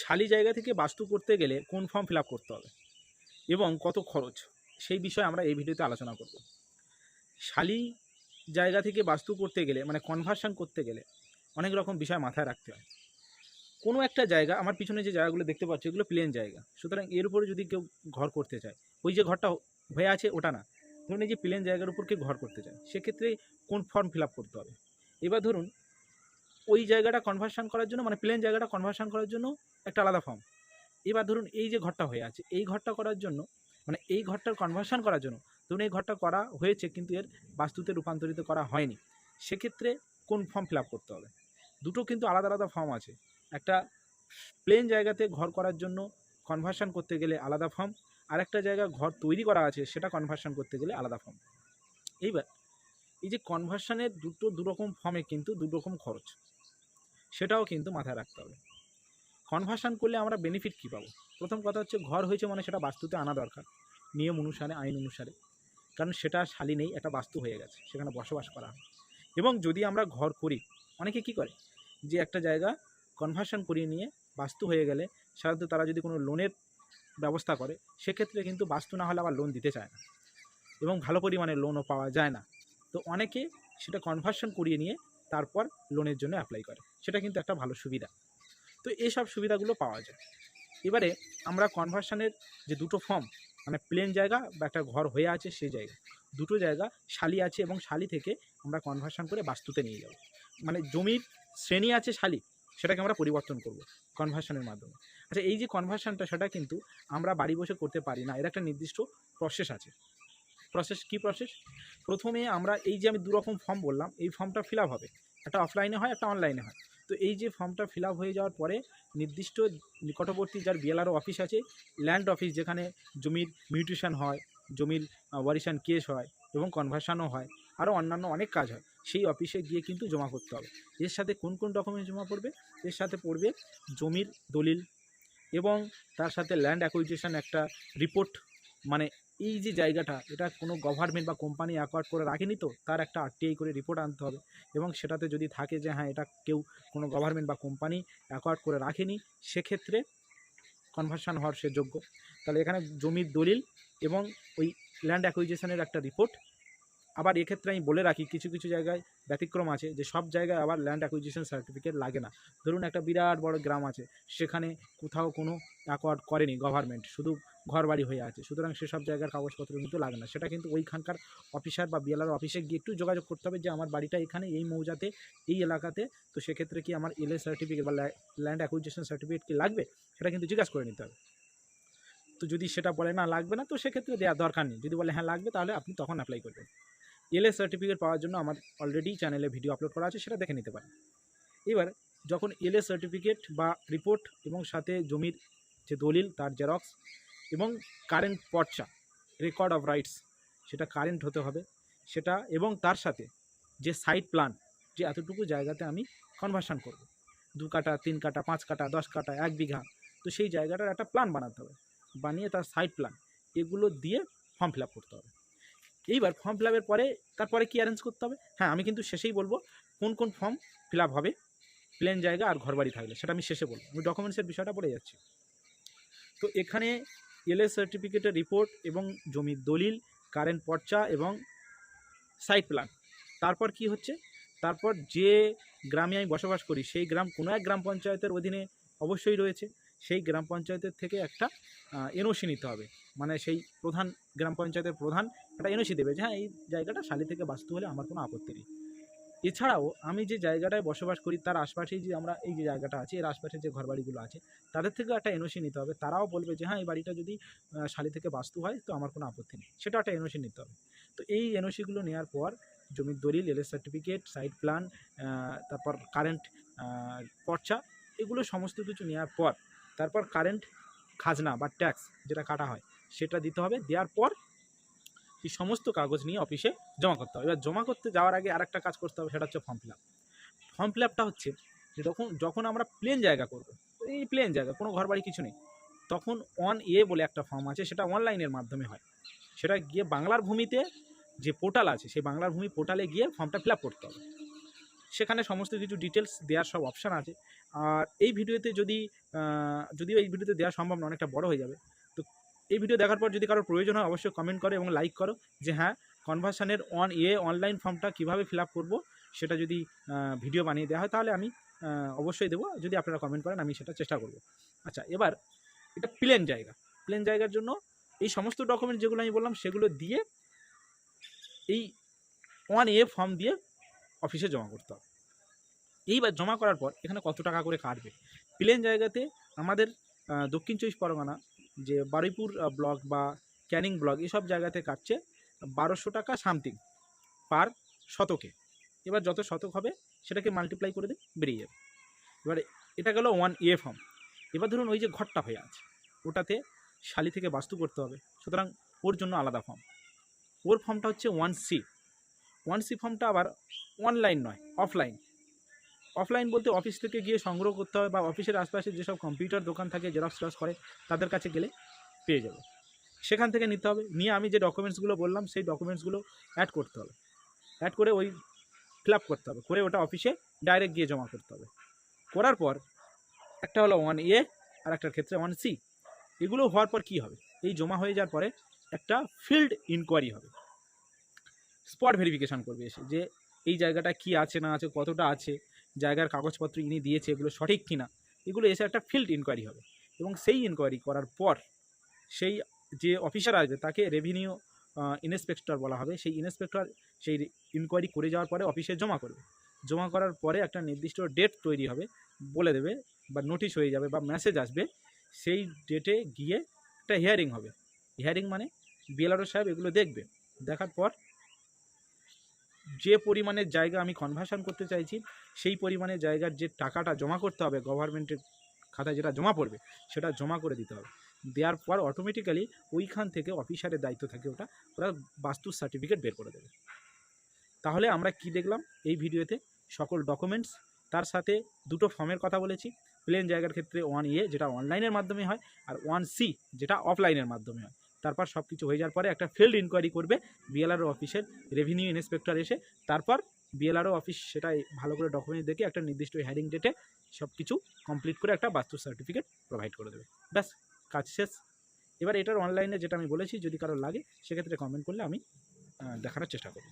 শালি জায়গা থেকে বাস্তু করতে গেলে কোন ফর্ম ফিল করতে হবে এবং কত খরচ? সেই বিষয়ে আমরা এই ভিডিওতে আলোচনা করব। শালি জায়গা থেকে বাস্তু করতে গেলে মানে কনভার্সন করতে গেলে অনেক রকম বিষয় মাথায় রাখতে হয়। কোনো একটা জায়গা, আমার পিছনে যে জায়গাগুলো দেখতে পাচ্ছি, এগুলো প্লেন জায়গা। সুতরাং এর উপরে যদি কেউ ঘর করতে চায়, ওই যে ঘরটা হয়ে আছে ওটা না। ধরুন এই যে প্লেন জায়গার উপর কেউ ঘর করতে চায়, সেক্ষেত্রে কোন ফর্ম ফিল করতে হবে? এবার ধরুন ওই জায়গাটা কনভার্সন করার জন্য মানে প্লেন জায়গাটা কনভার্সন করার জন্য একটা আলাদা ফর্ম এবার ধরুন এই যে ঘরটা হয়ে আছে, এই ঘরটা করার জন্য মানে এই ঘরটার কনভার্সন করার জন্য, ধরুন এই ঘরটা করা হয়েছে কিন্তু এর বাস্তুতে রূপান্তরিত করা হয়নি, সেক্ষেত্রে কোন ফর্ম ফিল করতে হবে? দুটো কিন্তু আলাদা আলাদা ফর্ম আছে। একটা প্লেন জায়গাতে ঘর করার জন্য কনভার্সন করতে গেলে আলাদা ফর্ম আর একটা জায়গা ঘর তৈরি করা আছে, সেটা কনভার্সন করতে গেলে আলাদা ফর্ম এইবার, এই যে কনভার্সনের দুটো দুরকম ফর্মে কিন্তু দুরকম খরচ। সেটাও কিন্তু মাথায় রাখতে হবে। কনভার্সন করলে আমরা বেনিফিট কী পাবো? প্রথম কথা হচ্ছে ঘর হয়েছে মানে সেটা বাস্তুতে আনা দরকার। নিয়ম অনুসারে, আইন অনুসারে। কারণ সেটা শালি নেই, একটা বাস্তু হয়ে গেছে, সেখানে বসবাস করা হয়। এবং যদি আমরা ঘর করি, অনেকে কি করে? যে একটা জায়গা কনভার্সন করিয়ে নিয়ে বাস্তু হয়ে গেলে, সাধারণত তারা যদি কোনো লোনের ব্যবস্থা করে, সেক্ষেত্রে কিন্তু বাস্তু না হলে আবার লোন দিতে চায় না। এবং ভালো পরিমাণে লোনও পাওয়া যায় না। তো অনেকে সেটা কনভার্সন করিয়ে নিয়ে তারপর লোনের জন্য অ্যাপ্লাই করে। সেটা কিন্তু একটা ভালো সুবিধা। তো এইসব সুবিধাগুলো পাওয়া যায়। এবারে আমরা কনভার্সনের যে দুটো ফর্ম মানে প্লেন জায়গা বা একটা ঘর হয়ে আছে সেই জায়গা, দুটো জায়গা শালি আছে এবং শালি থেকে আমরা কনভার্সন করে বাস্তুতে নিয়ে যাব। মানে জমির শ্রেণি আছে শালি সেটাকে আমরা পরিবর্তন করব কনভার্সনের মাধ্যমে। আচ্ছা এই যে কনভার্সনটা সেটা কিন্তু আমরা বাড়ি বসে করতে পারি না। এর একটা নির্দিষ্ট প্রসেস আছে। প্রসেস কি প্রসেস প্রথমে আমরা এই যে আমি দুরকম ফর্ম বললাম, এই ফর্মটা ফিল হবে। একটা অফলাইনে হয়, একটা অনলাইনে হয়। তো এই যে ফর্মটা ফিল হয়ে যাওয়ার পরে নির্দিষ্ট নিকটবর্তী যার বিএলআরও অফিস আছে ল্যান্ড অফিস যেখানে জমির মিউটেশন হয়, জমির ওয়ারিশান কেস হয় এবং কনভার্সানও হয় আরও অন্যান্য অনেক কাজ হয়, সেই অফিসে গিয়ে কিন্তু জমা করতে হবে। এর সাথে কোন কোন ডকুমেন্ট জমা পড়বে? এর সাথে পড়বে জমির দলিল এবং তার সাথে ল্যান্ড অ্যাকুইজিশন একটা রিপোর্ট মানে এই যে জায়গাটা, এটা কোনো গভর্নমেন্ট বা কোম্পানি অ্যাকোয়ার্ড করে রাখেনি তো? তার একটা আরটিআই করে রিপোর্ট আনতে হবে। এবং সেটাতে যদি থাকে যে হ্যাঁ এটা কেউ কোনো গভর্নমেন্ট বা কোম্পানি অ্যাকোয়ার্ড করে রাখেনি, সেক্ষেত্রে কনভার্সন হওয়ার সে যোগ্য। তাহলে এখানে জমির দলিল এবং ওই ল্যান্ড অ্যাকুইজিশনের একটা রিপোর্ট আবার এক্ষেত্রে আমি বলে রাখি, কিছু কিছু জায়গায় ব্যতিক্রম আছে যে সব জায়গায় আবার ল্যান্ড অ্যাকুইজিশন সার্টিফিকেট লাগে না। ধরুন একটা বিরাট বড় গ্রাম আছে, সেখানে কোথাও কোনো অ্যাকোয়ার্ড করেনি গভর্নমেন্ট শুধু ঘরবাড়ি হয়ে আছে। সুতরাং সেসব জায়গার কাগজপত্র কিন্তু লাগে না। সেটা কিন্তু ওইখানকার অফিসার বা বিএলআর অফিসে গিয়ে একটু যোগাযোগ করতে হবে যে, আমার বাড়িটা এখানে, এই মৌজাতে, এই এলাকাতে। তো সেক্ষেত্রে কি আমার এলএ সার্টিফিকেট বা ল্যান্ড অ্যাকুইজিশন সার্টিফিকেট কি লাগবে? সেটা কিন্তু জিজ্ঞাসা করে নিতে হবে। তো যদি সেটা বলে না লাগবে না, তো সেক্ষেত্রে দেওয়ার দরকার নেই। যদি বলে হ্যাঁ লাগবে, তাহলে আপনি তখন অ্যাপ্লাই করবেন। এলএ সার্টিফিকেট পাওয়ার জন্য আমার অলরেডি চ্যানেলে ভিডিও আপলোড করা আছে, সেটা দেখে নিতে পারেন। এবার, যখন এলএ সার্টিফিকেট বা রিপোর্ট এবং সাথে জমির যে দলিল, তার জেরক্স এবং কারেন্ট পর্চা রেকর্ড অফ রাইটস সেটা কারেন্ট হতে হবে। সেটা এবং তার সাথে যে সাইট প্ল্যান যে এতটুকু জায়গাতে আমি কনভার্সন করব। দু কাটা, তিন কাটা, পাঁচ কাটা, দশ কাটা, এক বিঘা, তো সেই জায়গাটার একটা প্ল্যান বানাতে হবে। বানিয়ে তার সাইট প্ল্যান এগুলো দিয়ে ফর্ম ফিল করতে হবে। এইবার ফর্ম ফিল পরে তারপরে কি অ্যারেঞ্জ করতে হবে? হ্যাঁ আমি কিন্তু শেষেই বলব কোন কোন ফর্ম ফিল হবে প্লেন জায়গা আর ঘরবাড়ি থাকলে, সেটা আমি শেষে বলব। আমি ডকুমেন্টসের বিষয়টা পড়ে যাচ্ছি। তো এখানে এলএস সার্টিফিকেটের রিপোর্ট এবং জমির দলিল কারেন্ট পর্চা এবং সাইট প্ল্যান তারপর কি হচ্ছে? তারপর যে গ্রামে আমি বসবাস করি, সেই গ্রাম কোনো এক গ্রাম পঞ্চায়েতের অধীনে অবশ্যই রয়েছে। সেই গ্রাম পঞ্চায়েতের থেকে একটা এনওসি নিতে হবে। মানে সেই প্রধান, গ্রাম পঞ্চায়েতের প্রধান একটা এনওসি দেবে যে হ্যাঁ এই জায়গাটা শালি থেকে বাস্তু হলে আমার কোনো আপত্তি নেই। এছাড়াও আমি যে জায়গাটায় বসবাস করি, তার আশপাশেই যে আমরা এই যে জায়গাটা আছে, এর আশপাশে যে ঘরবাড়িগুলো আছে, তাদের থেকেও একটা এনওসি নিতে হবে। তারাও বলবে যে হ্যাঁ এই বাড়িটা যদি শালি থেকে বাস্তু হয়, তো আমার কোনো আপত্তি নেই। সেটা একটা এনওসি নিতে হবে। তো এই এনওসিগুলো নেওয়ার পর জমির দলিল, এলএস সার্টিফিকেট, সাইট প্ল্যান তারপর কারেন্ট পর্চা, এগুলো সমস্ত কিছু নেওয়ার পর তারপর কারেন্ট খাজনা বা ট্যাক্স যেটা কাটা হয়, সেটা দিতে হবে। দেওয়ার পর এই সমস্ত কাগজ নিয়ে অফিসে জমা করতে হবে। এবার জমা করতে যাওয়ার আগে আরেকটা কাজ করতে হবে, সেটা হচ্ছে form fill up form fill আপটা হচ্ছে যে যখন যখন আমরা প্লেন জায়গা করব, এই প্লেন জায়গা, কোনো ঘরবাড়ি কিছু নেই, তখন অন এ বলে একটা ফর্ম আছে, সেটা অনলাইনের মাধ্যমে হয়। সেটা গিয়ে বাংলার ভূমিতে যে পোর্টাল আছে, সেই বাংলার ভূমি পোর্টালে গিয়ে ফর্মটা ফিল আপ করতে হবে। সেখানে সমস্ত কিছু ডিটেলস দেওয়ার সব অপশান আছে। আর এই ভিডিওতে যদি যদিও এই ভিডিওতে দেওয়া সম্ভব না, অনেকটা বড় হয়ে যাবে। তো এই ভিডিও দেখার পর যদি কারোর প্রয়োজন হয়, অবশ্যই কমেন্ট করো এবং লাইক করো যে হ্যাঁ কনভার্সানের অন এ অনলাইন ফর্মটা কীভাবে ফিল আপ করব সেটা যদি ভিডিও বানিয়ে দেওয়া হয়, তাহলে আমি অবশ্যই দেবো। যদি আপনারা কমেন্ট করেন, আমি সেটা চেষ্টা করব। আচ্ছা এবার এটা প্লেন জায়গা। প্লেন জায়গার জন্য এই সমস্ত ডকুমেন্ট যেগুলো আমি বললাম, সেগুলো দিয়ে এই ওয়ান এ ফর্ম দিয়ে অফিসে জমা করতে হবে। এইবার জমা করার পর এখানে কত টাকা করে কাটবে? প্লেন জায়গাতে আমাদের দক্ষিণ চব্বিশ পরগনা, যে বারুইপুর ব্লক বা ক্যানিং ব্লক এসব জায়গাতে কাটছে বারোশো টাকা সামথিং পার শতকে। এবার যত শতক হবে সেটাকে মাল্টিপ্লাই করে দিন, বেরিয়ে যাবে। এবারে এটা গেল ওয়ান এ ফর্ম এবার ধরুন ওই যে ঘরটা হয়ে আছে, ওটাতে শালি থেকে বাস্তু করতে হবে। সুতরাং ওর জন্য আলাদা ফর্ম ওর ফর্মটা হচ্ছে ওয়ান সি ওয়ান সি ফর্মটা আবার অনলাইন নয় অফলাইন অফলাইন বলতে অফিস থেকে গিয়ে সংগ্রহ করতে হবে বা অফিসের আশপাশে যেসব কম্পিউটার দোকান থাকে জেরক্স টেরক্স করে, তাদের কাছে গেলে পেয়ে যাবে। সেখান থেকে নিতে হবে। নিয়ে আমি যে ডকুমেন্টসগুলো বললাম, সেই ডকুমেন্টসগুলো অ্যাড করতে হবে। অ্যাড করে ওই ফিল করতে হবে। করে ওটা অফিসে ডাইরেক্ট গিয়ে জমা করতে হবে। করার পর একটা হলো ওয়ান এ আর একটার ক্ষেত্রে ওয়ান সি এগুলো হওয়ার পর কি হবে? এই জমা হয়ে যাওয়ার পরে একটা ফিল্ড ইনকোয়ারি হবে। স্পট ভেরিফিকেশান করবে এসে যে এই জায়গাটা কি আছে, না আছে, কতটা আছে, জায়গার কাগজপত্র ইনি দিয়েছে, এগুলো সঠিক কিনা, এগুলো এসে একটা ফিল্ড ইনকোয়ারি হবে। এবং সেই ইনকোয়ারি করার পর সেই যে অফিসার আসবে, তাকে রেভিনিউ ইন্সপেক্টর বলা হবে। সেই ইন্সপেক্টর সেই ইনকোয়ারি করে যাওয়ার পরে অফিসে জমা করবে। জমা করার পরে একটা নির্দিষ্ট ডেট তৈরি হবে, বলে দেবে বা নোটিশ হয়ে যাবে বা মেসেজ আসবে। সেই ডেটে গিয়ে একটা হিয়ারিং হবে। হিয়ারিং মানে বিএলআরও সাহেব এগুলো দেখবে। দেখার পর যে পরিমাণের জায়গা আমি কনভার্সন করতে চাইছি, সেই পরিমাণের জায়গার যে টাকাটা জমা করতে হবে গভর্নমেন্টের খাতায় যেটা জমা পড়বে, সেটা জমা করে দিতে হবে। দেওয়ার পর অটোমেটিক্যালি ওইখান থেকে অফিসারের দায়িত্ব থাকে ওটা, ওরা বাস্তুর সার্টিফিকেট বের করে দেবে। তাহলে আমরা কি দেখলাম? এই ভিডিওতে সকল ডকুমেন্টস তার সাথে দুটো ফর্মের কথা বলেছি প্লেন জায়গার ক্ষেত্রে ওয়ান ইয়ে যেটা অনলাইনের মাধ্যমে হয়, আর ওয়ান সি যেটা অফলাইনের মাধ্যমে হয়। তারপর সব কিছু হয়ে যাওয়ার পরে একটা ফিল্ড ইনকোয়ারি করবে বিএলআরও অফিসের রেভিনিউ ইন্সপেক্টর এসে, তারপর বিএলআরও অফিস সেটা ভালো করে ডকুমেন্ট দেখে একটা নির্দিষ্ট হ্যারিং ডেটে সব কিছু কমপ্লিট করে একটা বাস্তু সার্টিফিকেট প্রোভাইড করে দেবে। ব্যাস, কাজ শেষ। এবার এটার অনলাইনে যেটা আমি বলেছি, যদি কারও লাগে, সেক্ষেত্রে কমেন্ট করলে আমি দেখানোর চেষ্টা করব।